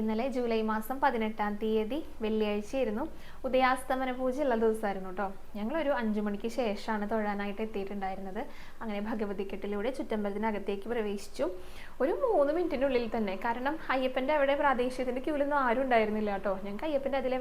ഇന്നലെ ജൂലൈ മാസം പതിനെട്ടാം തീയതി വെള്ളിയാഴ്ചയായിരുന്നു. ഉദയാസ്തമന പൂജ ഉള്ള ദിവസമായിരുന്നു കേട്ടോ. ഞങ്ങളൊരു അഞ്ചു മണിക്ക് ശേഷമാണ് തൊഴാനായിട്ട് എത്തിയിട്ടുണ്ടായിരുന്നത്. അങ്ങനെ ഭഗവതിക്കെട്ടിലൂടെ ചുറ്റമ്പലത്തിനകത്തേക്ക് പ്രവേശിച്ചു. ഒരു മൂന്ന് മിനിറ്റിനുള്ളിൽ തന്നെ കാരണം അയ്യപ്പന്റെ അവിടെ പ്രാദേശികത്തിന്റെ ക്യൂവിലൊന്നും ആരും ഉണ്ടായിരുന്നില്ല കേട്ടോ. ഞങ്ങൾക്ക് അയ്യപ്പന്റെ അതിലെ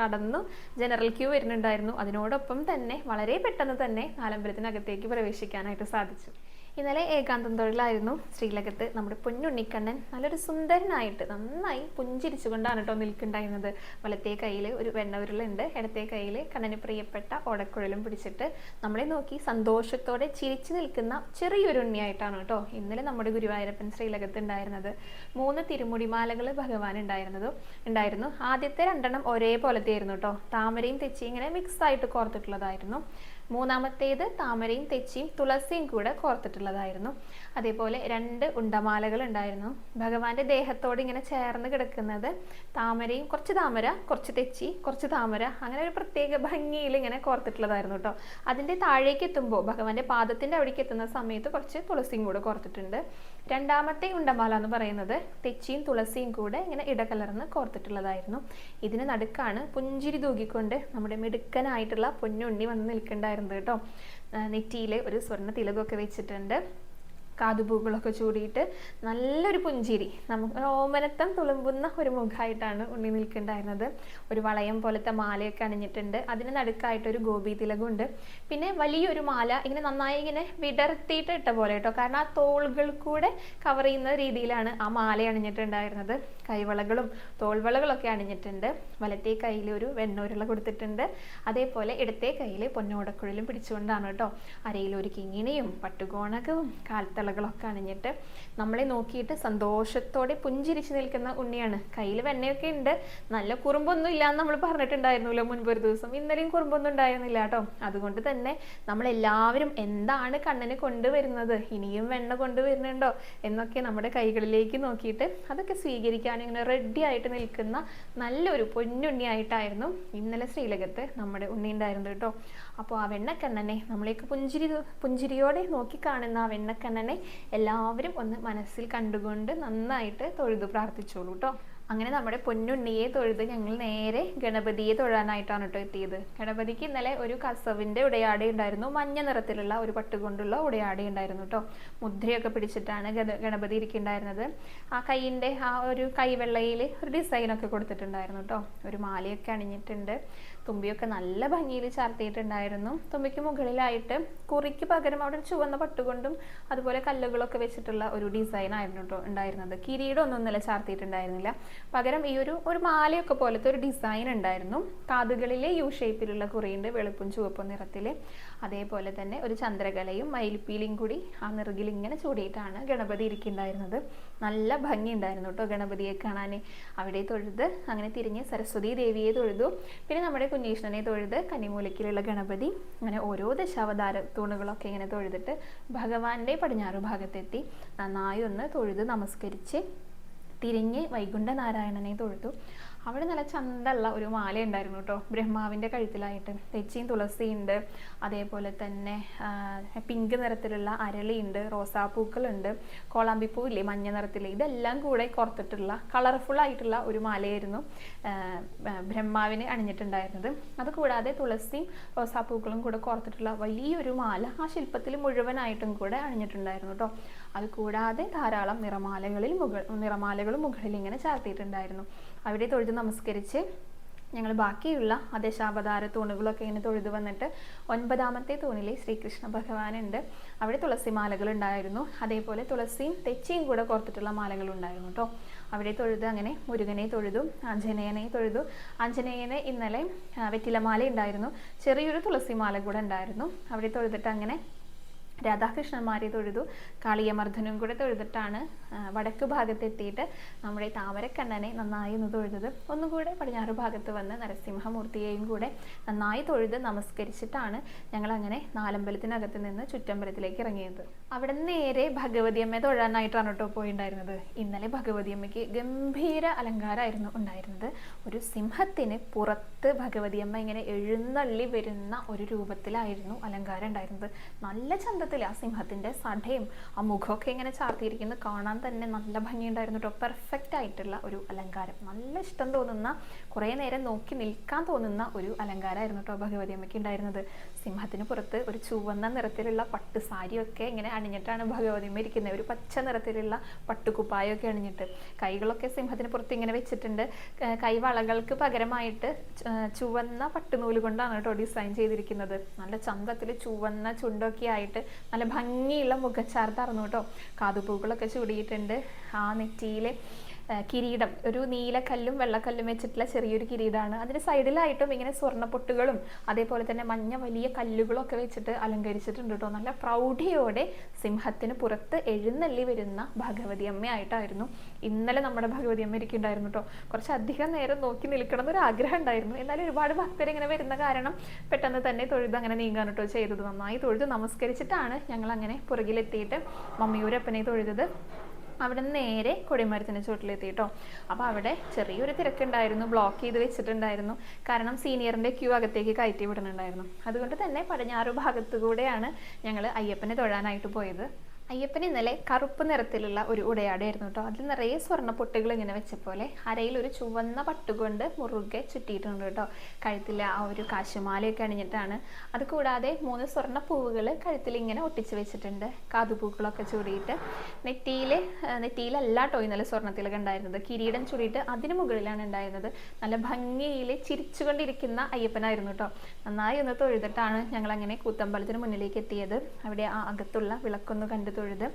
കടന്നു ജനറൽ ക്യൂ വരുന്നുണ്ടായിരുന്നു. അതിനോടൊപ്പം തന്നെ വളരെ പെട്ടെന്ന് തന്നെ നാലമ്പലത്തിനകത്തേക്ക് പ്രവേശിക്കാനായിട്ട് സാധിച്ചു. ഇന്നലെ ഏകാന്തം തൊഴിലായിരുന്നു. ശ്രീലകത്ത് നമ്മുടെ പൊന്നുണ്ണിക്കണ്ണൻ നല്ലൊരു സുന്ദരനായിട്ട് നന്നായി പുഞ്ചിരിച്ചുകൊണ്ടാണ് കേട്ടോ നിൽക്കുന്നുണ്ടായിരുന്നത് വലത്തെ കയ്യിൽ ഒരു വെണ്ണവരുളുണ്ട് ഇടത്തെ കയ്യിൽ കണ്ണന് പ്രിയപ്പെട്ട ഓടക്കുഴലും പിടിച്ചിട്ട് നമ്മളെ നോക്കി സന്തോഷത്തോടെ ചിരിച്ചു നിൽക്കുന്ന ചെറിയൊരു ഉണ്ണിയായിട്ടാണ് കേട്ടോ ഇന്നലെ നമ്മുടെ ഗുരുവായൂരപ്പൻ ശ്രീലകത്ത് ഉണ്ടായിരുന്നത്. മൂന്ന് തിരുമുടിമാലകൾ ഭഗവാൻ ഉണ്ടായിരുന്നത്. ഉണ്ടായിരുന്നു. ആദ്യത്തെ രണ്ടെണ്ണം ഒരേപോലത്തെ ആയിരുന്നു കേട്ടോ. താമരയും തെച്ചി ഇങ്ങനെ മിക്സ് ആയിട്ട് കോർത്തിട്ടുള്ളതായിരുന്നു. മൂന്നാമത്തേത് താമരയും തെച്ചിയും തുളസിയും കൂടെ കോർത്തിട്ടുള്ളതായിരുന്നു. അതേപോലെ രണ്ട് ഉണ്ടമാലകൾ ഉണ്ടായിരുന്നു ഭഗവാന്റെ ദേഹത്തോട് ഇങ്ങനെ ചേർന്ന് കിടക്കുന്നത് താമരയും കുറച്ച് താമര കുറച്ച് തെച്ചി കുറച്ച് താമര അങ്ങനെ ഒരു പ്രത്യേക ഭംഗിയിൽ ഇങ്ങനെ കോർത്തിട്ടുള്ളതായിരുന്നു കേട്ടോ അതിന്റെ താഴേക്ക് എത്തുമ്പോൾ ഭഗവാന്റെ പാദത്തിന്റെ അവിടേക്ക് എത്തുന്ന സമയത്ത് കുറച്ച് തുളസിയും കൂടെ കോർത്തിട്ടുണ്ട്. രണ്ടാമത്തെ ഉണ്ടമാല എന്ന് പറയുന്നത് തെച്ചിയും തുളസിയും കൂടെ ഇങ്ങനെ ഇടകലർന്ന് കോർത്തിട്ടുള്ളതായിരുന്നു. ഇതിന് നടുക്കാണ് പുഞ്ചിരി തൂകിക്കൊണ്ട് നമ്മുടെ മിടുക്കനായിട്ടുള്ള പൊന്നുണ്ണി വന്ന് നിൽക്കുന്നുണ്ടായിരുന്നത് കേട്ടോ. നെറ്റിയിലെ ഒരു സ്വർണ തിലകമൊക്കെ വെച്ചിട്ടുണ്ട്. കാതുപൂക്കളൊക്കെ ചൂടിയിട്ട് നല്ലൊരു പുഞ്ചിരി. നമുക്ക് ഓമനത്തം തുളുമ്പുന്ന ഒരു മുഖമായിട്ടാണ് ഉണ്ണി നിൽക്കുന്നുണ്ടായിരുന്നത് ഒരു വളയം പോലത്തെ മാലയൊക്കെ അണിഞ്ഞിട്ടുണ്ട്. അതിന് നടുക്കായിട്ടൊരു ഗോപി തിലകുണ്ട്. പിന്നെ വലിയൊരു മാല ഇങ്ങനെ നന്നായി ഇങ്ങനെ വിടർത്തിയിട്ട് ഇട്ട പോലെ കേട്ടോ. കാരണം ആ തോളുകൾ കൂടെ കവർ ചെയ്യുന്ന രീതിയിലാണ് ആ മാല അണിഞ്ഞിട്ടുണ്ടായിരുന്നത്. കൈവളകളും തോൾവളകളൊക്കെ അണിഞ്ഞിട്ടുണ്ട്. വലത്തേ കയ്യിൽ ഒരു വെണ്ണൂരുള കൊടുത്തിട്ടുണ്ട്. അതേപോലെ ഇടത്തേ കയ്യിൽ പൊന്നോടക്കുഴലും പിടിച്ചുകൊണ്ടാണ് കേട്ടോ. അരയിൽ ഒരു കിങ്ങിണിയും പട്ടുകോണകവും കാൽത്തളകളൊക്കെ അണിഞ്ഞിട്ട് നമ്മളെ നോക്കിയിട്ട് സന്തോഷത്തോടെ പുഞ്ചിരിച്ച് നിൽക്കുന്ന ഉണ്ണിയാണ്. കയ്യിൽ വെണ്ണയൊക്കെ ഉണ്ട്. നല്ല കുറുമ്പൊന്നും ഇല്ലാന്ന് നമ്മൾ പറഞ്ഞിട്ടുണ്ടായിരുന്നല്ലോ മുൻപൊരു ദിവസം. ഇന്നലെയും കുറുമ്പൊന്നും ഉണ്ടായിരുന്നില്ല കേട്ടോ. അതുകൊണ്ട് തന്നെ നമ്മളെല്ലാവരും എന്താണ് കണ്ണന് കൊണ്ടുവരുന്നത്? ഇനിയും വെണ്ണ കൊണ്ടുവരുന്നുണ്ടോ? എന്നൊക്കെ നമ്മുടെ കൈകളിലേക്ക് നോക്കിയിട്ട് അതൊക്കെ സ്വീകരിക്കാൻ ഇങ്ങനെ റെഡി ആയിട്ട് നിൽക്കുന്ന നല്ലൊരു പൊന്നുണ്ണിയായിട്ടായിരുന്നു ഇന്നലെ ശ്രീലകത്ത് നമ്മുടെ ഉണ്ണി ഉണ്ടായിരുന്നത് കേട്ടോ. അപ്പോൾ ആ വെണ്ണക്കണ്ണനെ നമ്മളേക്ക് പുഞ്ചിരി പുഞ്ചിരിയോടെ നോക്കി കാണുന്ന ആ വെണ്ണക്കണ്ണനെ എല്ലാവരും ഒന്ന് മനസ്സിൽ കണ്ടുകൊണ്ട് നന്നായിട്ട് തൊഴുതു പ്രാർത്ഥിച്ചോളൂ കേട്ടോ. അങ്ങനെ നമ്മുടെ പൊന്നുണ്ണിയെ തൊഴുത് ഞങ്ങൾ നേരെ ഗണപതിയെ തൊഴാനായിട്ടാണ് കേട്ടോ എത്തിയത്. ഗണപതിക്ക് ഇന്നലെ ഒരു കസവിന്റെ ഉടയാട ഉണ്ടായിരുന്നു. മഞ്ഞ നിറത്തിലുള്ള ഒരു പട്ടുകൊണ്ടുള്ള ഉടയാട ഉണ്ടായിരുന്നു കേട്ടോ മുദ്രയൊക്കെ പിടിച്ചിട്ടാണ് ഗണ- ഗണപതി ഇരിക്കുന്നുണ്ടായിരുന്നത്. ആ കൈയിന്റെ ആ ഒരു കൈവെള്ളയിൽ ഒരു ഡിസൈനൊക്കെ കൊടുത്തിട്ടുണ്ടായിരുന്നു കേട്ടോ ഒരു മാലയൊക്കെ അണിഞ്ഞിട്ടുണ്ട്. തുമ്പിയൊക്കെ നല്ല ഭംഗിയിൽ ചാർത്തിയിട്ടുണ്ടായിരുന്നു. തുമ്പിക്ക് മുകളിലായിട്ട് കുറിക്ക് പകരം അവിടെ ചുവന്ന പട്ടുകൊണ്ടും അതുപോലെ കല്ലുകളൊക്കെ വെച്ചിട്ടുള്ള ഒരു ഡിസൈൻ ആയിരുന്നു ഉണ്ടായിരുന്നത്. കിരീടം ഒന്നും ഇന്നലെ ചാർത്തിയിട്ടുണ്ടായിരുന്നില്ല. പകരം ഈ ഒരു ഒരു മാലയൊക്കെ പോലത്തെ ഒരു ഡിസൈൻ ഉണ്ടായിരുന്നു. കാതുകളിലെ യു ഷേപ്പിലുള്ള കുറിയുണ്ട് വെളുപ്പും ചുവപ്പും നിറത്തിൽ അതേപോലെ തന്നെ ഒരു ചന്ദ്രകലയും മയിൽപ്പീലിയും കൂടി ആ നിറകിൽ ഇങ്ങനെ ചൂടിയിട്ടാണ് ഗണപതി ഇരിക്കുന്നുണ്ടായിരുന്നത്. നല്ല ഭംഗി ഉണ്ടായിരുന്നു കേട്ടോ ഗണപതിയെ കാണാൻ അവിടെ തൊഴുത് അങ്ങനെ തിരിഞ്ഞ് സരസ്വതി ദേവിയെ തൊഴുതു. പിന്നെ നമ്മുടെ കുഞ്ഞീഷ്ണനെ തൊഴുത് കന്നിമൂലക്കിലുള്ള ഗണപതി അങ്ങനെ ഓരോ ദശാവതാര തൂണുകളൊക്കെ ഇങ്ങനെ തൊഴുതിട്ട് ഭഗവാന്റെ പടിഞ്ഞാറ് ഭാഗത്തെത്തി നന്നായി ഒന്ന് തൊഴുത് നമസ്കരിച്ച് തിരിഞ്ഞ് വൈകുണ്ഠ നാരായണനെ തൊഴുതു അവിടെ നല്ല ചന്തമുള്ള ഒരു മാല ഉണ്ടായിരുന്നു കേട്ടോ ബ്രഹ്മാവിന്റെ കഴുത്തിലായിട്ട്. തെച്ചിയും തുളസിയുണ്ട് അതേപോലെ തന്നെ പിങ്ക് നിറത്തിലുള്ള അരളിയുണ്ട് റോസാപ്പൂക്കളുണ്ട് കോളാമ്പിപ്പൂ ഇല്ലേ മഞ്ഞ നിറത്തിൽ ഇതെല്ലാം കൂടെ കോർത്തിട്ടുള്ള കളർഫുൾ ആയിട്ടുള്ള ഒരു മാലയായിരുന്നു ബ്രഹ്മാവിന് അണിഞ്ഞിട്ടുണ്ടായിരുന്നത്. അതുകൂടാതെ തുളസിയും റോസാപ്പൂക്കളും കൂടെ കോർത്തിട്ടുള്ള വലിയൊരു മാല ആ ശില്പത്തിൽ മുഴുവനായിട്ടും കൂടെ അണിഞ്ഞിട്ടുണ്ടായിരുന്നു കേട്ടോ അത് കൂടാതെ ധാരാളം നിറമാലകളിൽ മുകൾ നിറമാലകളും മുകളിൽ ഇങ്ങനെ ചാർത്തിയിട്ടുണ്ടായിരുന്നു. അവിടെ തൊഴുത് നമസ്കരിച്ച് ഞങ്ങൾ ബാക്കിയുള്ള ആ തൂണുകളൊക്കെ ഇങ്ങനെ തൊഴുതു വന്നിട്ട് ഒൻപതാമത്തെ തൂണിലെ ശ്രീകൃഷ്ണ ഭഗവാനുണ്ട്. അവിടെ തുളസി മാലകൾ ഉണ്ടായിരുന്നു. അതേപോലെ തുളസിയും തെച്ചിയും കൂടെ കോർത്തിട്ടുള്ള മാലകൾ ഉണ്ടായിരുന്നു കേട്ടോ അവിടെ തൊഴുത് അങ്ങനെ മുരുകനെ തൊഴുതു ആഞ്ജനേയനെ തൊഴുതു. ആഞ്ജനേയനെ ഇന്നലെ വെറ്റിലമാല ഉണ്ടായിരുന്നു. ചെറിയൊരു തുളസി മാല കൂടെ ഉണ്ടായിരുന്നു. അവിടെ തൊഴുതിട്ട് അങ്ങനെ രാധാകൃഷ്ണന്മാരെ തൊഴുതു കാളിയമർദ്ദനും കൂടെ തൊഴുതിട്ടാണ് വടക്കു ഭാഗത്തെത്തിയിട്ട് നമ്മുടെ താമരക്കണ്ണനെ നന്നായി ഒന്ന് തൊഴുതത്. ഒന്നുകൂടെ പടിഞ്ഞാറ് ഭാഗത്ത് വന്ന് നരസിംഹമൂർത്തിയെയും കൂടെ നന്നായി തൊഴുത് നമസ്കരിച്ചിട്ടാണ് ഞങ്ങൾ അങ്ങനെ നാലമ്പലത്തിനകത്ത് നിന്ന് ചുറ്റമ്പലത്തിലേക്ക് ഇറങ്ങിയത്. അവിടെ നേരെ ഭഗവതി അമ്മയെ തൊഴാനായിട്ടാണ് കേട്ടോ പോയിണ്ടായിരുന്നത്. ഇന്നലെ ഭഗവതി അമ്മയ്ക്ക് ഗംഭീര അലങ്കാരമായിരുന്നു ഉണ്ടായിരുന്നത്. ഒരു സിംഹത്തിന് പുറത്ത് ഭഗവതി അമ്മ ഇങ്ങനെ എഴുന്നള്ളി വരുന്ന ഒരു രൂപത്തിലായിരുന്നു അലങ്കാരം ഉണ്ടായിരുന്നത്. നല്ല ചന്തത്തിൽ ആ സിംഹത്തിന്റെ സടയും ആ മുഖമൊക്കെ ഇങ്ങനെ ചാർത്തിയിരിക്കുന്നത് കാണാൻ തന്നെ നല്ല ഭംഗിയുണ്ടായിരുന്നു കേട്ടോ പെർഫെക്റ്റ് ആയിട്ടുള്ള ഒരു അലങ്കാരം. നല്ല ഇഷ്ടം തോന്നുന്ന കുറേ നേരം നോക്കി നിൽക്കാൻ തോന്നുന്ന ഒരു അലങ്കാരമായിരുന്നു കേട്ടോ ഭഗവതി അമ്മയ്ക്ക് ഉണ്ടായിരുന്നത്. സിംഹത്തിന് പുറത്ത് ഒരു ചുവന്ന നിറത്തിലുള്ള പട്ട് സാരിയൊക്കെ ഇങ്ങനെ അണിഞ്ഞിട്ടാണ് ഭഗവതി അമ്മ ഇരിക്കുന്നത്. ഒരു പച്ച നിറത്തിലുള്ള പട്ടുകുപ്പായൊക്കെ അണിഞ്ഞിട്ട് കൈകളൊക്കെ സിംഹത്തിന് പുറത്ത് ഇങ്ങനെ വെച്ചിട്ടുണ്ട്. കൈവളകൾക്ക് പകരമായിട്ട് ചുവന്ന പട്ടുനൂൽ കൊണ്ടാണ് കേട്ടോ ഡിസൈൻ ചെയ്തിരിക്കുന്നത്. നല്ല ചന്തത്തിൽ ചുവന്ന ചുണ്ടൊക്കെ ആയിട്ട് നല്ല ഭംഗിയുള്ള മുഖച്ചാർത്തായിരുന്നു കേട്ടോ. കാതുപൂക്കളൊക്കെ ചൂടിയിട്ടുണ്ട്. ആ നെറ്റിയിൽ കിരീടം. ഒരു നീലക്കല്ലും വെള്ളക്കല്ലും വെച്ചിട്ടുള്ള ചെറിയൊരു കിരീടമാണ് അതിന് സൈഡിലായിട്ടും ഇങ്ങനെ സ്വർണപ്പൊട്ടുകളും അതേപോലെ തന്നെ മഞ്ഞ വലിയ കല്ലുകളും ഒക്കെ വെച്ചിട്ട് അലങ്കരിച്ചിട്ടുണ്ട് കേട്ടോ നല്ല പ്രൗഢിയോടെ സിംഹത്തിന് പുറത്ത് എഴുന്നള്ളി വരുന്ന ഭഗവതി അമ്മയായിട്ടായിരുന്നു. ഇന്നലെ നമ്മുടെ ഭഗവതി അമ്മ ഇരിക്കുന്നുണ്ടായിരുന്നു കേട്ടോ കുറച്ച് അധികം നേരം നോക്കി നിൽക്കണം എന്നൊരു ആഗ്രഹം ഉണ്ടായിരുന്നു. എന്നാലും ഒരുപാട് ഭക്തർ ഇങ്ങനെ വരുന്ന കാരണം പെട്ടെന്ന് തന്നെ തൊഴുത് അങ്ങനെ നീങ്ങാൻ കേട്ടോ ചെയ്തത്. നന്നായി തൊഴുത് നമസ്കരിച്ചിട്ടാണ് ഞങ്ങൾ അങ്ങനെ പുറകിലെത്തിയിട്ട് മമ്മിയൂരപ്പനെ തൊഴുതത്. അവിടെ നിന്ന് നേരെ കൊടിമരത്തിന്റെ ചുവട്ടിലെത്തി കേട്ടോ അപ്പോൾ അവിടെ ചെറിയൊരു തിരക്കുണ്ടായിരുന്നു. ബ്ലോക്ക് ചെയ്ത് വെച്ചിട്ടുണ്ടായിരുന്നു. കാരണം സീനിയറിന്റെ ക്യൂ അകത്തേക്ക് കയറ്റി വിടുന്നുണ്ടായിരുന്നു. അതുകൊണ്ട് തന്നെ പടിഞ്ഞാറ് ഭാഗത്തു കൂടെയാണ് ഞങ്ങൾ അയ്യപ്പനെ തൊഴാനായിട്ട് പോയത്. അയ്യപ്പൻ ഇന്നലെ കറുപ്പ് നിറത്തിലുള്ള ഒരു ഉടയാടായിരുന്നു കേട്ടോ. അതിൽ നിറയെ സ്വർണ പൊട്ടുകൾ ഇങ്ങനെ വെച്ച പോലെ അരയിൽ ഒരു ചുവന്ന പട്ടുകൊണ്ട് മുറുകെ ചുറ്റിയിട്ടുണ്ട് കേട്ടോ. കഴുത്തിൽ ആ ഒരു കാശുമാലയൊക്കെ അണിഞ്ഞിട്ടാണ്. അതുകൂടാതെ മൂന്ന് സ്വർണ പൂവുകൾ കഴുത്തിൽ ഇങ്ങനെ ഒട്ടിച്ച് വെച്ചിട്ടുണ്ട്. കാതുപൂക്കളൊക്കെ ചൂടിയിട്ട് നെറ്റിയിൽ നെറ്റിയിലല്ല കേട്ടോ ഇന്നലെ സ്വർണത്തിലൊക്കെ ഉണ്ടായിരുന്നത്. കിരീടം ചൂടിയിട്ട് അതിന് മുകളിലാണ് ഉണ്ടായിരുന്നത്. നല്ല ഭംഗിയിൽ ചിരിച്ചുകൊണ്ടിരിക്കുന്ന അയ്യപ്പനായിരുന്നു കേട്ടോ. നന്നായി ഒന്ന് തൊഴുതിട്ടാണ് ഞങ്ങൾ അങ്ങനെ കൂത്തമ്പലത്തിന് മുന്നിലേക്ക് എത്തിയത്. അവിടെ ആ അകത്തുള്ള വിളക്കൊന്ന് കണ്ടു തൊഴുത്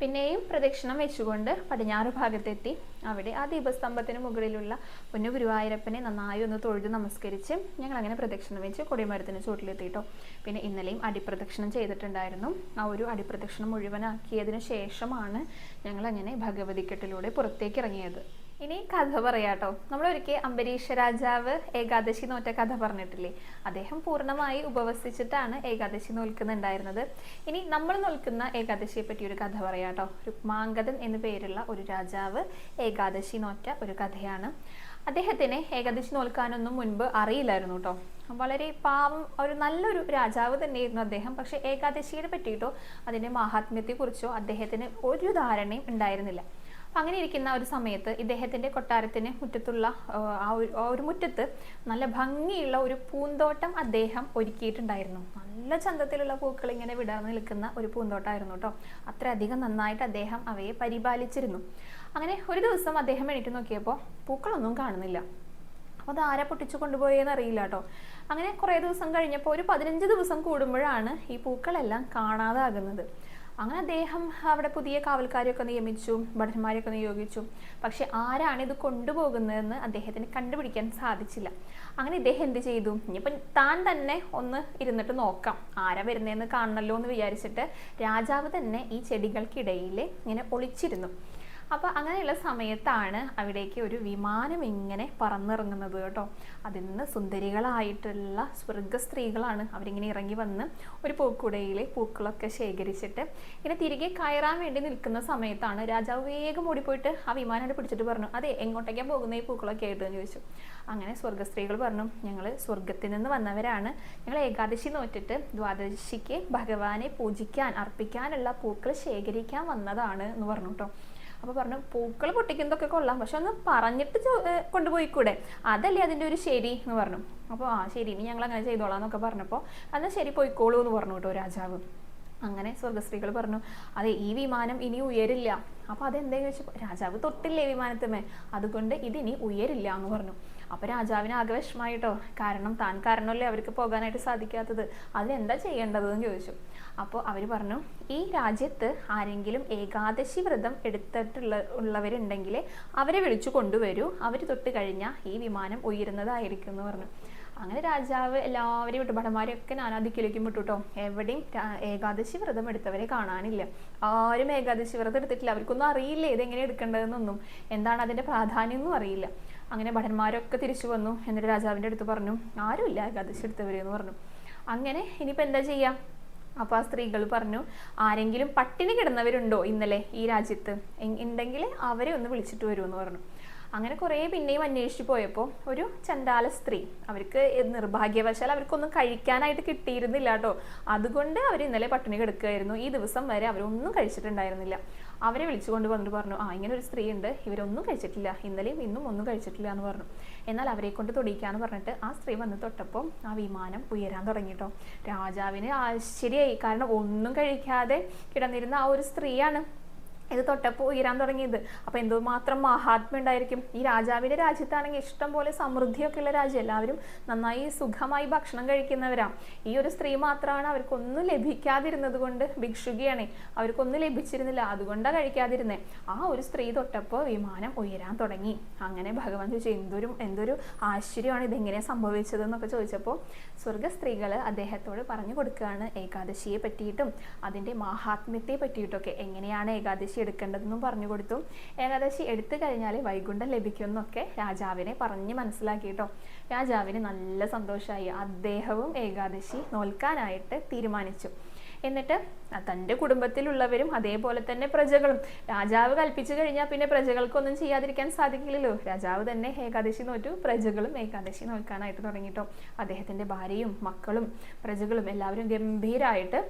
പിന്നെയും പ്രദക്ഷിണം വെച്ചുകൊണ്ട് പടിഞ്ഞാറ് ഭാഗത്തെത്തി. അവിടെ ആ ദീപസ്തംഭത്തിന് മുകളിലുള്ള പൊന്നു ഗുരുവായൂരപ്പനെ നന്നായി ഒന്ന് തൊഴുത് നമസ്കരിച്ച് ഞങ്ങൾ അങ്ങനെ പ്രദക്ഷിണം വെച്ച് കൊടിമരത്തിന് ചൂട്ടിലെത്തിയിട്ടോ പിന്നെ ഇന്നലെയും അടിപ്രദക്ഷിണം ചെയ്തിട്ടുണ്ടായിരുന്നു. ആ ഒരു അടിപ്രദക്ഷിണം മുഴുവനാക്കിയതിനു ശേഷമാണ് ഞങ്ങൾ അങ്ങനെ ഭഗവതിക്കെട്ടിലൂടെ പുറത്തേക്ക് ഇറങ്ങിയത്. ഇനി കഥ പറയാട്ടോ. നമ്മൾ ഒരിക്കൽ അംബരീഷ രാജാവ് ഏകാദശി നോറ്റ കഥ പറഞ്ഞിട്ടില്ലേ? അദ്ദേഹം പൂർണമായി ഉപവസിച്ചിട്ടാണ് ഏകാദശി നോൽക്കുന്നുണ്ടായിരുന്നത്. ഇനി നമ്മൾ നോൽക്കുന്ന ഏകാദശിയെ പറ്റി ഒരു കഥ പറയാട്ടോ. രുക്മാംഗതൻ എന്നു പേരുള്ള ഒരു രാജാവ് ഏകാദശി നോറ്റ ഒരു കഥയാണ്. അദ്ദേഹത്തിന് ഏകാദശി നോൽക്കാനൊന്നും മുൻപ് അറിയില്ലായിരുന്നു കേട്ടോ. വളരെ പാവം ഒരു നല്ലൊരു രാജാവ് തന്നെയായിരുന്നു അദ്ദേഹം. പക്ഷെ ഏകാദശിയെ പറ്റിയിട്ടോ അതിന്റെ മാഹാത്മ്യത്തെക്കുറിച്ചോ അദ്ദേഹത്തിന് ഒരു ധാരണയും ഉണ്ടായിരുന്നില്ല. അങ്ങനെ ഇരിക്കുന്ന ഒരു സമയത്ത് ഇദ്ദേഹത്തിന്റെ കൊട്ടാരത്തിന് മുറ്റത്തുള്ള ആ, ഒരു മുറ്റത്ത് നല്ല ഭംഗിയുള്ള ഒരു പൂന്തോട്ടം അദ്ദേഹം ഒരുക്കിയിട്ടുണ്ടായിരുന്നു. നല്ല ചന്തത്തിലുള്ള പൂക്കൾ ഇങ്ങനെ വിടർന്ന് നിൽക്കുന്ന ഒരു പൂന്തോട്ടമായിരുന്നു കേട്ടോ അത്രയധികം നന്നായിട്ട് അദ്ദേഹം അവയെ പരിപാലിച്ചിരുന്നു. അങ്ങനെ ഒരു ദിവസം അദ്ദേഹം എണീറ്റ് നോക്കിയപ്പോൾ പൂക്കളൊന്നും കാണുന്നില്ല. അപ്പോൾ അത് ആരാ പൊട്ടിച്ചു കൊണ്ടുപോയെന്ന് അറിയില്ല കേട്ടോ അങ്ങനെ കുറേ ദിവസം കഴിഞ്ഞപ്പോൾ ഒരു പതിനഞ്ച് ദിവസം കൂടുമ്പോഴാണ് ഈ പൂക്കളെല്ലാം കാണാതാകുന്നത്. അങ്ങനെ അദ്ദേഹം അവിടെ പുതിയ കാവൽക്കാരെയൊക്കെ നിയമിച്ചു ഭടന്മാരെയൊക്കെ നിയോഗിച്ചു. പക്ഷെ ആരാണ് ഇത് കൊണ്ടുപോകുന്നതെന്ന് അദ്ദേഹത്തിന് കണ്ടുപിടിക്കാൻ സാധിച്ചില്ല. അങ്ങനെ ഇദ്ദേഹം എന്ത് ചെയ്തു? ഇനിയിപ്പം താൻ തന്നെ ഒന്ന് ഇരുന്നിട്ട് നോക്കാം. ആരാ വരുന്നതെന്ന് കാണണല്ലോ എന്ന് വിചാരിച്ചിട്ട് രാജാവ് തന്നെ ഈ ചെടികൾക്കിടയിൽ ഇങ്ങനെ ഒളിച്ചിരുന്നു. അപ്പോൾ അങ്ങനെയുള്ള സമയത്താണ് അവിടേക്ക് ഒരു വിമാനം ഇങ്ങനെ പറന്നിറങ്ങുന്നത് കേട്ടോ. അതിൽ നിന്ന് സുന്ദരികളായിട്ടുള്ള സ്വർഗ സ്ത്രീകളാണ് അവരിങ്ങനെ ഇറങ്ങി വന്ന് ഒരു പൂക്കുടയിൽ പൂക്കളൊക്കെ ശേഖരിച്ചിട്ട് ഇങ്ങനെ തിരികെ കയറാൻ വേണ്ടി നിൽക്കുന്ന സമയത്താണ് രാജാവ് വേഗം ഓടിപ്പോയിട്ട് ആ വിമാനം പിടിച്ചിട്ട് പറഞ്ഞു അതെ എങ്ങോട്ടേക്കാണ് പോകുന്ന ഈ പൂക്കളൊക്കെ ആയിട്ട്? എന്ന് ചോദിച്ചു. അങ്ങനെ സ്വർഗസ്ത്രീകൾ പറഞ്ഞു ഞങ്ങൾ സ്വർഗത്തിൽ നിന്ന് വന്നവരാണ്. ഞങ്ങൾ ഏകാദശി നോറ്റിട്ട് ദ്വാദശിക്ക് ഭഗവാനെ പൂജിക്കാൻ അർപ്പിക്കാനുള്ള പൂക്കൾ ശേഖരിക്കാൻ വന്നതാണ് എന്ന് പറഞ്ഞു കേട്ടോ. അപ്പോൾ പറഞ്ഞു പൂക്കൾ പൊട്ടിക്കുന്നതൊക്കെ കൊള്ളാം. പക്ഷെ ഒന്ന് പറഞ്ഞിട്ട് കൊണ്ടുപോയി കൂടെ കൊണ്ടുപോയിക്കൂടെ? അതല്ലേ അതിന്റെ ഒരു ശരി എന്ന് പറഞ്ഞു. അപ്പോൾ ആ ശരി ഇനി ഞങ്ങൾ അങ്ങനെ ചെയ്തോളാം എന്നൊക്കെ പറഞ്ഞപ്പോൾ എന്നാൽ ശരി പോയിക്കോളൂ എന്ന് പറഞ്ഞു കേട്ടോ രാജാവ്. അങ്ങനെ സ്വർഗസ്ത്രീകൾ പറഞ്ഞു അതെ ഈ വിമാനം ഇനി ഉയരില്ല. അപ്പോൾ അതെന്താ ചോദിച്ചപ്പോൾ രാജാവ് തൊട്ടില്ലേ വിമാനത്തുമേ? അതുകൊണ്ട് ഇതിനി ഉയരില്ല എന്ന് പറഞ്ഞു. അപ്പോൾ രാജാവിന് ആകെ കാരണം താൻ കാരണമല്ലേ അവർക്ക് പോകാനായിട്ട് സാധിക്കാത്തത്? അതിനെന്താ ചെയ്യേണ്ടതെന്ന് ചോദിച്ചു. അപ്പോൾ അവർ പറഞ്ഞു ഈ രാജ്യത്ത് ആരെങ്കിലും ഏകാദശി വ്രതം എടുത്തിട്ടുള്ള ഉള്ളവരുണ്ടെങ്കിൽ അവരെ വിളിച്ചു കൊണ്ടുവരൂ. അവർ തൊട്ട് കഴിഞ്ഞാൽ ഈ വിമാനം ഉയരുന്നതായിരിക്കും എന്ന് പറഞ്ഞു. അങ്ങനെ രാജാവ് എല്ലാവരെയും വിട്ടു ഭടന്മാരെയൊക്കെ നാനാദിക്കിലേക്കും വിട്ടു കേട്ടോ എവിടെയും ഏകാദശി വ്രതം എടുത്തവരെ കാണാനില്ല. ആരും ഏകാദശി വ്രതം എടുത്തിട്ടില്ല. അവർക്കൊന്നും അറിയില്ല ഇതെങ്ങനെ എടുക്കേണ്ടതെന്നൊന്നും. എന്താണ് അതിന്റെ പ്രാധാന്യം ഒന്നും അറിയില്ല. അങ്ങനെ ഭടന്മാരൊക്കെ തിരിച്ചു വന്നു. എന്നിട്ട് രാജാവിന്റെ അടുത്ത് പറഞ്ഞു ആരുമില്ല ഏകാദശി എടുത്തവരെന്ന് പറഞ്ഞു. അങ്ങനെ ഇനിയിപ്പോൾ എന്താ ചെയ്യാം? അപ്പോൾ ആ സ്ത്രീകൾ പറഞ്ഞു ആരെങ്കിലും പട്ടിണി കിടന്നവരുണ്ടോ ഇന്നലെ ഈ രാജ്യത്ത്? ഉണ്ടെങ്കിൽ അവരെ ഒന്ന് വിളിച്ചിട്ട് വരുമെന്ന് പറഞ്ഞു. അങ്ങനെ കുറേ പിന്നെയും അന്വേഷിച്ച് പോയപ്പോൾ ഒരു ചണ്ടാല സ്ത്രീ അവർക്ക് നിർഭാഗ്യവശാൽ അവർക്കൊന്നും കഴിക്കാനായിട്ട് കിട്ടിയിരുന്നില്ല കേട്ടോ. അതുകൊണ്ട് അവർ ഇന്നലെ പട്ടിണി കിടക്കുകയായിരുന്നു. ഈ ദിവസം വരെ അവരൊന്നും കഴിച്ചിട്ടുണ്ടായിരുന്നില്ല. അവരെ വിളിച്ചുകൊണ്ട് വന്നിട്ട് പറഞ്ഞു ആ ഇങ്ങനെ ഒരു സ്ത്രീ ഉണ്ട്. ഇവരൊന്നും കഴിച്ചിട്ടില്ല. ഇന്നലെയും ഇന്നും ഒന്നും കഴിച്ചിട്ടില്ല എന്ന് പറഞ്ഞു. എന്നാൽ അവരെ കൊണ്ട് തൊടിയിക്കാന്ന് പറഞ്ഞിട്ട് ആ സ്ത്രീ വന്ന് തൊട്ടപ്പോൾ ആ വിമാനം ഉയരാൻ തുടങ്ങി കേട്ടോ. രാജാവിന് ആശ്ചര്യമായി. കാരണം ഒന്നും കഴിക്കാതെ കിടന്നിരുന്ന ആ ഒരു സ്ത്രീയാണ്. ഇത് തൊട്ടപ്പോൾ ഉയരാൻ തുടങ്ങിയത്. അപ്പോൾ എന്തുമാത്രം മഹാത്മ്യം ഉണ്ടായിരിക്കും? ഈ രാജാവിന്റെ രാജ്യത്താണെങ്കിൽ ഇഷ്ടം പോലെ സമൃദ്ധിയൊക്കെ ഉള്ള രാജ്യം. എല്ലാവരും നന്നായി സുഖമായി ഭക്ഷണം കഴിക്കുന്നവരാ. ഈ ഒരു സ്ത്രീ മാത്രമാണ് അവർക്കൊന്നും ലഭിക്കാതിരുന്നത് കൊണ്ട് ഭിക്ഷുകിയാണ്. അവർക്കൊന്നും ലഭിച്ചിരുന്നില്ല. അതുകൊണ്ടാണ് കഴിക്കാതിരുന്നത് ആ ഒരു സ്ത്രീ തൊട്ടപ്പോൾ വിമാനം ഉയരാൻ തുടങ്ങി. അങ്ങനെ ഭഗവാൻ ചോദിച്ചു എന്തൊരു എന്തൊരു ആശ്ചര്യമാണ് ഇതെങ്ങനെ സംഭവിച്ചത് എന്നൊക്കെ ചോദിച്ചപ്പോൾ സ്വർഗ സ്ത്രീകൾ അദ്ദേഹത്തോട് പറഞ്ഞു കൊടുക്കുകയാണ്. ഏകാദശിയെ പറ്റിയിട്ടും അതിന്റെ മാഹാത്മ്യത്തെ പറ്റിയിട്ടൊക്കെ എങ്ങനെയാണ് ഏകാദശി എടുക്കേണ്ടതെന്നും പറഞ്ഞു കൊടുത്തു. ഏകാദശി എടുത്തു കഴിഞ്ഞാൽ വൈകുണ്ഠം ലഭിക്കുമെന്നൊക്കെ രാജാവിനെ പറഞ്ഞ് മനസ്സിലാക്കി കേട്ടോ രാജാവിന് നല്ല സന്തോഷമായി അദ്ദേഹവും ഏകാദശി നോൽക്കാനായിട്ട് തീരുമാനിച്ചു. എന്നിട്ട് തന്റെ കുടുംബത്തിലുള്ളവരും അതേപോലെ തന്നെ പ്രജകളും. രാജാവ് കൽപ്പിച്ചു കഴിഞ്ഞാൽ പിന്നെ പ്രജകൾക്കൊന്നും ചെയ്യാതിരിക്കാൻ സാധിക്കില്ലല്ലോ. രാജാവ് തന്നെ ഏകാദശി നോറ്റു. പ്രജകളും ഏകാദശി നോൽക്കാനായിട്ട് തുടങ്ങിയിട്ടോ. അദ്ദേഹത്തിന്റെ ഭാര്യയും മക്കളും പ്രജകളും എല്ലാവരും ഗംഭീരമായിട്ട്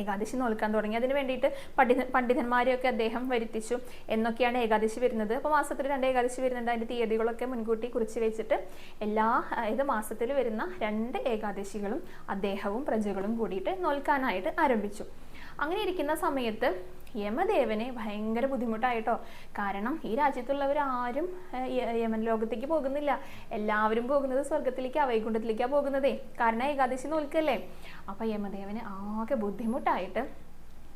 ഏകാദശി നോൽക്കാൻ തുടങ്ങി. അതിന് വേണ്ടിയിട്ട് പണ്ഡിത പണ്ഡിതന്മാരെയൊക്കെ അദ്ദേഹം വരുത്തിച്ചു എന്നൊക്കെയാണ് ഏകാദശി വരുന്നത്. അപ്പോൾ മാസത്തിൽ രണ്ട് ഏകാദശി വരുന്നുണ്ട്. അതിന്റെ തീയതികളൊക്കെ മുൻകൂട്ടി കുറിച്ച് വെച്ചിട്ട് എല്ലാ ഇത് മാസത്തിൽ വരുന്ന രണ്ട് ഏകാദശികളും അദ്ദേഹവും പ്രജകളും കൂടിയിട്ട് നോൽക്കാനായിട്ട് ആരംഭിച്ചു. അങ്ങനെ ഇരിക്കുന്ന സമയത്ത് യമദേവന് ഭയങ്കര ബുദ്ധിമുട്ടായിട്ടോ. കാരണം ഈ രാജ്യത്തുള്ളവർ ആരും യമൻ ലോകത്തേക്ക് പോകുന്നില്ല. എല്ലാവരും പോകുന്നത് സ്വർഗത്തിലേക്ക് വൈകുണ്ഠത്തിലേക്കാണ് പോകുന്നതേ. കാരണം ഏകാദശി നോൽക്കല്ലേ. അപ്പൊ യമദേവന് ആകെ ബുദ്ധിമുട്ടായിട്ട്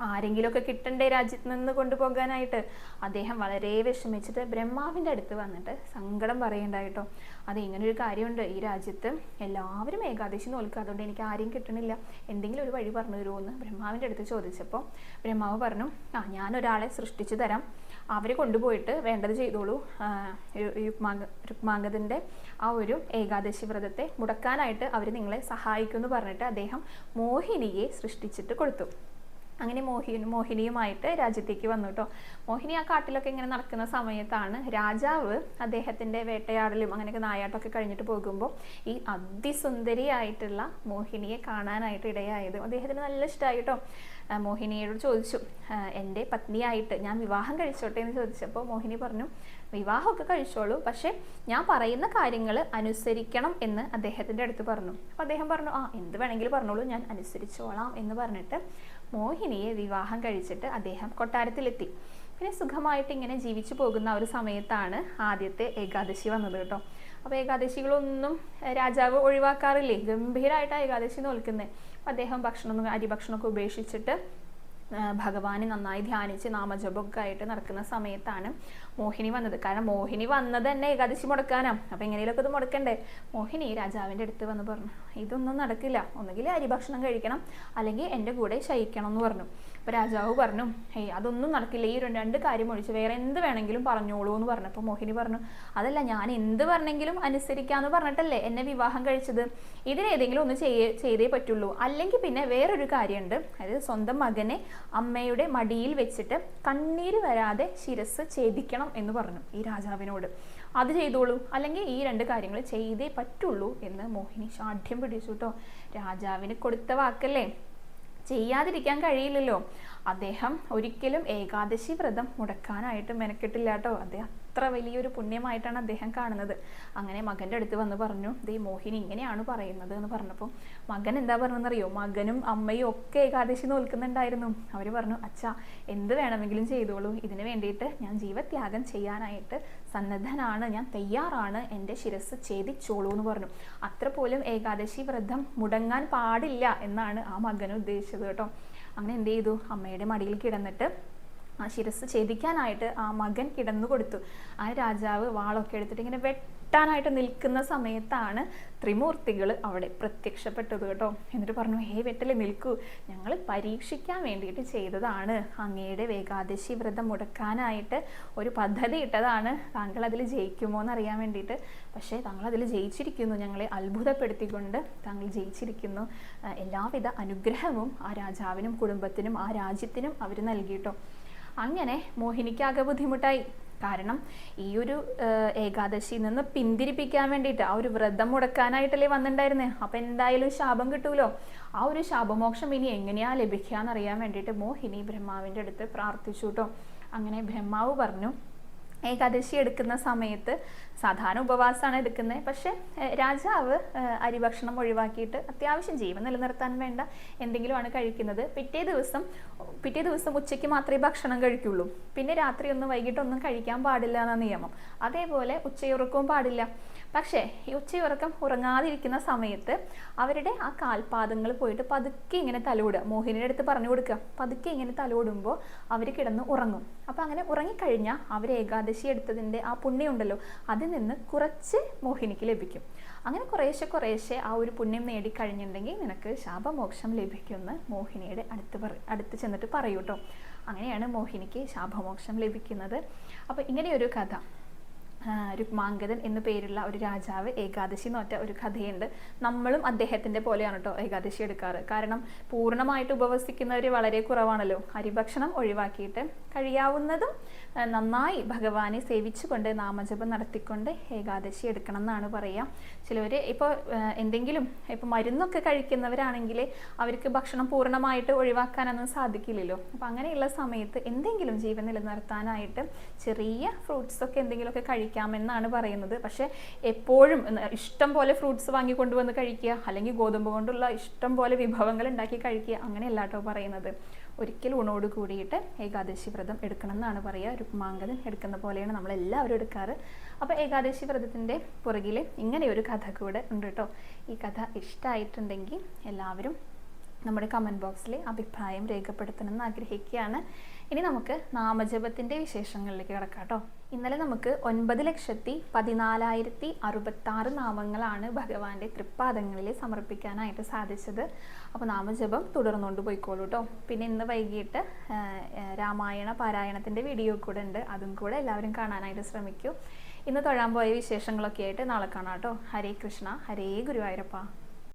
ആരെങ്കിലുമൊക്കെ കിട്ടണ്ടേ രാജ്യത്ത് നിന്ന് കൊണ്ടുപോകാനായിട്ട്? അദ്ദേഹം വളരെ വിഷമിച്ചിട്ട് ബ്രഹ്മാവിന്റെ അടുത്ത് വന്നിട്ട് സങ്കടം പറയണ്ടായിട്ടോ അത് ഇങ്ങനൊരു കാര്യമുണ്ട്. ഈ രാജ്യത്ത് എല്ലാവരും ഏകാദശി നോൽക്കുക. അതുകൊണ്ട് എനിക്ക് ആരെയും കിട്ടണില്ല. എന്തെങ്കിലും ഒരു വഴി പറഞ്ഞു തരുമോ എന്ന് ബ്രഹ്മാവിന്റെ അടുത്ത് ചോദിച്ചപ്പോൾ ബ്രഹ്മാവ് പറഞ്ഞു ആ ഞാനൊരാളെ സൃഷ്ടിച്ചു തരാം. അവർ കൊണ്ടുപോയിട്ട് വേണ്ടത് ചെയ്തോളൂ. രുക്മാംഗ രുക്മാംഗതിന്റെ ആ ഒരു ഏകാദശി വ്രതത്തെ മുടക്കാനായിട്ട് അവർ നിങ്ങളെ സഹായിക്കുമെന്ന് പറഞ്ഞിട്ട് അദ്ദേഹം മോഹിനിയെ സൃഷ്ടിച്ചിട്ട് കൊടുത്തു. അങ്ങനെ മോഹി മോഹിനിയുമായിട്ട് രാജ്യത്തേക്ക് വന്നു കേട്ടോ മോഹിനി ആ കാട്ടിലൊക്കെ ഇങ്ങനെ നടക്കുന്ന സമയത്താണ് രാജാവ് അദ്ദേഹത്തിന്റെ വേട്ടയാടലും അങ്ങനെയൊക്കെ നായാട്ടൊക്കെ കഴിഞ്ഞിട്ട് പോകുമ്പോൾ ഈ അതിസുന്ദരിയായിട്ടുള്ള മോഹിനിയെ കാണാനായിട്ട് ഇടയായത്. അദ്ദേഹത്തിന് നല്ല ഇഷ്ടമായി കേട്ടോ മോഹിനിയോട് ചോദിച്ചു എന്റെ പത്നിയായിട്ട് ഞാൻ വിവാഹം കഴിച്ചോട്ടെ? എന്ന് ചോദിച്ചപ്പോൾ മോഹിനി പറഞ്ഞു വിവാഹമൊക്കെ കഴിച്ചോളൂ പക്ഷേ ഞാൻ പറയുന്ന കാര്യങ്ങൾ അനുസരിക്കണം എന്ന് അദ്ദേഹത്തിന്റെ അടുത്ത് പറഞ്ഞു. അപ്പോൾ അദ്ദേഹം പറഞ്ഞു ആ എന്ത് വേണമെങ്കിലും പറഞ്ഞോളൂ ഞാൻ അനുസരിച്ചോളാം എന്ന് പറഞ്ഞിട്ട് മോഹിനിയെ വിവാഹം കഴിച്ചിട്ട് അദ്ദേഹം കൊട്ടാരത്തിലെത്തി. പിന്നെ സുഖമായിട്ട് ഇങ്ങനെ ജീവിച്ചു പോകുന്ന ഒരു സമയത്താണ് ആദ്യത്തെ ഏകാദശി വന്നത് കേട്ടോ. അപ്പോൾ ഏകാദശികളൊന്നും രാജാവ് ഒഴിവാക്കാറില്ലേ? ഗംഭീരമായിട്ടാണ് ഏകാദശി നോൽക്കുന്നത് അദ്ദേഹം ഭക്ഷണം അരി ഭക്ഷണമൊക്കെ ഉപേക്ഷിച്ചിട്ട് ഭഗവാനെ നന്നായി ധ്യാനിച്ച് നാമജപമൊക്കെ ആയിട്ട് നടക്കുന്ന സമയത്താണ് മോഹിനി വന്നത്. കാരണം മോഹിനി വന്നത് തന്നെ ഏകാദശി മുടക്കാനാണ് അപ്പം എങ്ങനെയൊക്കെ ഇത് മുടക്കണ്ടേ? മോഹിനി രാജാവിന്റെ അടുത്ത് വന്ന് പറഞ്ഞു ഇതൊന്നും നടക്കില്ല. ഒന്നുകിൽ അരി ഭക്ഷണം കഴിക്കണം. അല്ലെങ്കിൽ എന്റെ കൂടെ ശയിക്കണം എന്ന് പറഞ്ഞു. അപ്പോൾ രാജാവ് പറഞ്ഞു ഹേയ് അതൊന്നും നടക്കില്ല. ഈ രണ്ട് കാര്യം ഒഴിച്ച് വേറെ എന്ത് വേണമെങ്കിലും പറഞ്ഞോളൂ എന്ന് പറഞ്ഞപ്പോൾ മോഹിനി പറഞ്ഞു അതല്ല ഞാൻ എന്ത് പറഞ്ഞെങ്കിലും അനുസരിക്കാന്ന് പറഞ്ഞിട്ടല്ലേ എന്നെ വിവാഹം കഴിച്ചത്. ഇതിലേതെങ്കിലും ഒന്ന് ചെയ്യേ ചെയ്തേ പറ്റുള്ളൂ. അല്ലെങ്കിൽ പിന്നെ വേറൊരു കാര്യമുണ്ട്. അതായത് സ്വന്തം മകനെ അമ്മയുടെ മടിയിൽ വെച്ചിട്ട് കണ്ണീര് വരാതെ ശിരസ് ഛേദിക്കണം എന്ന് പറഞ്ഞു ഈ രാജാവിനോട്. അത് ചെയ്തോളൂ. അല്ലെങ്കിൽ ഈ രണ്ട് കാര്യങ്ങൾ ചെയ്തേ പറ്റുള്ളൂ എന്ന് മോഹിനി ഷാഠ്യം പിടിച്ചു കേട്ടോ. രാജാവിന് കൊടുത്ത വാക്കല്ലേ? ചെയ്യാതിരിക്കാൻ കഴിയില്ലല്ലോ. അദ്ദേഹം ഒരിക്കലും ഏകാദശി വ്രതം മുടക്കാനായിട്ട് മെനക്കെട്ടില്ല കേട്ടോ. അദ്ദേഹം അത്ര വലിയൊരു പുണ്യമായിട്ടാണ് അദ്ദേഹം കാണുന്നത്. അങ്ങനെ മകന്റെ അടുത്ത് വന്ന് പറഞ്ഞു ദേ മോഹിനി ഇങ്ങനെയാണ് പറയുന്നത് എന്ന് പറഞ്ഞപ്പോൾ മകൻ എന്താ പറഞ്ഞതെന്നറിയോ? മകനും അമ്മയും ഒക്കെ ഏകാദശി നോൽക്കുന്നുണ്ടായിരുന്നു. അവർ പറഞ്ഞു അച്ഛാ എന്ത് വേണമെങ്കിലും ചെയ്തോളൂ. ഇതിന് വേണ്ടിയിട്ട് ഞാൻ ജീവത്യാഗം ചെയ്യാനായിട്ട് സന്നദ്ധനാണ്. ഞാൻ തയ്യാറാണ്. എന്റെ ശിരസ് ഛേദിച്ചോളൂ എന്ന് പറഞ്ഞു. അത്ര പോലും ഏകാദശി വ്രതം മുടങ്ങാൻ പാടില്ല എന്നാണ് ആ മകൻ ഉദ്ദേശിച്ചത് കേട്ടോ. അങ്ങനെ എന്ത് ചെയ്തു? അമ്മയുടെ മടിയിൽ കിടന്നിട്ട് ആ ശിരസ് ഛേദിക്കാനായിട്ട് ആ മകൻ കിടന്നു കൊടുത്തു. ആ രാജാവ് വാളൊക്കെ എടുത്തിട്ട് ഇങ്ങനെ വെട്ടാനായിട്ട് നിൽക്കുന്ന സമയത്താണ് ത്രിമൂർത്തികൾ അവിടെ പ്രത്യക്ഷപ്പെട്ടത് കേട്ടോ. എന്നിട്ട് പറഞ്ഞു ഹേ വെട്ടൽ നിൽക്കൂ. ഞങ്ങൾ പരീക്ഷിക്കാൻ വേണ്ടിയിട്ട് ചെയ്തതാണ്. അങ്ങയുടെ ഏകാദശി വ്രതം മുടക്കാനായിട്ട് ഒരു പദ്ധതി ഇട്ടതാണ്. താങ്കൾ അതിൽ ജയിക്കുമോ എന്ന് അറിയാൻ വേണ്ടിയിട്ട്. പക്ഷേ താങ്കൾ അതിൽ ജയിച്ചിരിക്കുന്നു. ഞങ്ങളെ അത്ഭുതപ്പെടുത്തിക്കൊണ്ട് താങ്കൾ ജയിച്ചിരിക്കുന്നു. എല്ലാവിധ അനുഗ്രഹവും ആ രാജാവിനും കുടുംബത്തിനും ആ രാജ്യത്തിനും അവർ നൽകിയിട്ടോ. അങ്ങനെ മോഹിനിക്കാകെ ബുദ്ധിമുട്ടായി. കാരണം ഈ ഒരു ഏകാദശി നിന്ന് പിന്തിരിപ്പിക്കാൻ വേണ്ടിയിട്ട് ആ ഒരു വ്രതം മുടക്കാനായിട്ടല്ലേ വന്നിട്ടുണ്ടായിരുന്നേ അപ്പം എന്തായാലും ശാപം കിട്ടൂലോ? ആ ഒരു ശാപമോക്ഷം ഇനി എങ്ങനെയാ ലഭിക്കുക അറിയാൻ വേണ്ടിയിട്ട് മോഹിനി ബ്രഹ്മാവിന്റെ അടുത്ത് പ്രാർത്ഥിച്ചു കേട്ടോ അങ്ങനെ ബ്രഹ്മാവ് പറഞ്ഞു ഏകാദശി എടുക്കുന്ന സമയത്ത് സാധാരണ ഉപവാസമാണ് എടുക്കുന്നത്. പക്ഷെ രാജാവ് അരി അരിഭക്ഷണം ഒഴിവാക്കിയിട്ട് അത്യാവശ്യം ജീവൻ നിലനിർത്താൻ വേണ്ട എന്തെങ്കിലുമാണ് കഴിക്കുന്നത്. പിറ്റേ ദിവസം പിറ്റേ ദിവസം ഉച്ചയ്ക്ക് മാത്രമേ ഭക്ഷണം കഴിക്കുള്ളൂ. പിന്നെ രാത്രി ഒന്നും വൈകിട്ടൊന്നും കഴിക്കാൻ പാടില്ല എന്ന നിയമം. അതേപോലെ ഉച്ചയുറക്കവും പാടില്ല. പക്ഷേ ഈ ഉച്ചയുറക്കം ഉറങ്ങാതിരിക്കുന്ന സമയത്ത് അവരുടെ ആ കാൽപാദങ്ങൾ പോയിട്ട് പതുക്കെ ഇങ്ങനെ തലോടുക. മോഹിനിയുടെ അടുത്ത് പറഞ്ഞു കൊടുക്കുക. പതുക്കെ ഇങ്ങനെ തലോടുമ്പോൾ അവർ കിടന്ന് ഉറങ്ങും. അപ്പം അങ്ങനെ ഉറങ്ങിക്കഴിഞ്ഞാൽ അവർ ഏകാദശി എടുത്തതിന്റെ ആ പുണ്യം ഉണ്ടല്ലോ അതിൽ നിന്ന് കുറച്ച് മോഹിനിക്ക് ലഭിക്കും. അങ്ങനെ കുറേശ്ശെ കുറേശ്ശെ ആ ഒരു പുണ്യം നേടിക്കഴിഞ്ഞിട്ടുണ്ടെങ്കിൽ നിനക്ക് ശാപമോക്ഷം ലഭിക്കുമെന്ന് മോഹിനിയുടെ അടുത്ത് പറ അടുത്ത് ചെന്നിട്ട് പറയൂട്ടോ. അങ്ങനെയാണ് മോഹിനിക്ക് ശാപമോക്ഷം ലഭിക്കുന്നത്. അപ്പോൾ ഇങ്ങനെയൊരു കഥ. രുക്മാംഗതൻ എന്നു പേരുള്ള ഒരു രാജാവ് ഏകാദശി നോറ്റ ഒരു കഥയുണ്ട്. നമ്മളും അദ്ദേഹത്തിന്റെ പോലെയാണ് കേട്ടോ ഏകാദശി എടുക്കാറ്. കാരണം പൂർണമായിട്ട് ഉപവസിക്കുന്നവർ വളരെ കുറവാണല്ലോ. അരിഭക്ഷണം ഒഴിവാക്കിയിട്ട് കഴിയാവുന്നതും നന്നായി ഭഗവാനെ സേവിച്ചുകൊണ്ട് നാമജപം നടത്തിക്കൊണ്ട് ഏകാദശി എടുക്കണം എന്നാണ് പറയുക ചിലവർ ഇപ്പോൾ എന്തെങ്കിലും ഇപ്പോൾ മരുന്നൊക്കെ കഴിക്കുന്നവരാണെങ്കിൽ അവർക്ക് ഭക്ഷണം പൂർണമായിട്ട് ഒഴിവാക്കാനൊന്നും സാധിക്കില്ലല്ലോ. അപ്പോൾ അങ്ങനെയുള്ള സമയത്ത് എന്തെങ്കിലും ജീവൻ നിലനിർത്താനായിട്ട് ചെറിയ ഫ്രൂട്ട്സൊക്കെ എന്തെങ്കിലുമൊക്കെ കഴിക്കാമെന്നാണ് പറയുന്നത്. പക്ഷേ എപ്പോഴും ഇഷ്ടം പോലെ ഫ്രൂട്ട്സ് വാങ്ങി കൊണ്ടുവന്ന് കഴിക്കുക അല്ലെങ്കിൽ ഗോതമ്പ് കൊണ്ടുള്ള ഇഷ്ടം പോലെ വിഭവങ്ങൾ ഉണ്ടാക്കി കഴിക്കുക അങ്ങനെയല്ല കേട്ടോ പറയുന്നത്. ഒരിക്കൽ ഉണോട് കൂടിയിട്ട് ഏകാദശി വ്രതം എടുക്കണം എന്നാണ് പറയുക രുക്മാങ്കതൻ എടുക്കുന്ന പോലെയാണ് നമ്മളെല്ലാവരും എടുക്കാറ്. അപ്പോൾ ഏകാദശി വ്രതത്തിന്റെ പുറകിൽ ഇങ്ങനെ ഒരു കഥ കൂടെ ഉണ്ട് കേട്ടോ ഈ കഥ ഇഷ്ടമായിട്ടുണ്ടെങ്കിൽ എല്ലാവരും നമ്മുടെ കമന്റ് ബോക്സിൽ അഭിപ്രായം രേഖപ്പെടുത്തണമെന്ന് ആഗ്രഹിക്കുകയാണ്. ഇനി നമുക്ക് നാമജപത്തിന്റെ വിശേഷങ്ങളിലേക്ക് കിടക്കാം കേട്ടോ ഇന്നലെ നമുക്ക് ഒൻപത് ലക്ഷത്തി പതിനാലായിരത്തി അറുപത്താറ് നാമങ്ങളാണ് ഭഗവാന്റെ തൃപ്പാദങ്ങളിൽ സമർപ്പിക്കാനായിട്ട് സാധിച്ചത്. അപ്പോൾ നാമജപം തുടർന്നുകൊണ്ട് പോയിക്കോളൂ കേട്ടോ പിന്നെ ഇന്ന് വൈകിട്ട് രാമായണ പാരായണത്തിന്റെ വീഡിയോ കൂടെ ഉണ്ട്. അതും കൂടെ എല്ലാവരും കാണാനായിട്ട് ശ്രമിക്കൂ. ഇന്ന് തൊഴാൻ പോയ വിശേഷങ്ങളൊക്കെ ആയിട്ട് നാളെ കാണാം കേട്ടോ ഹരേ കൃഷ്ണ ഹരേ ഗുരുവായൂരപ്പ.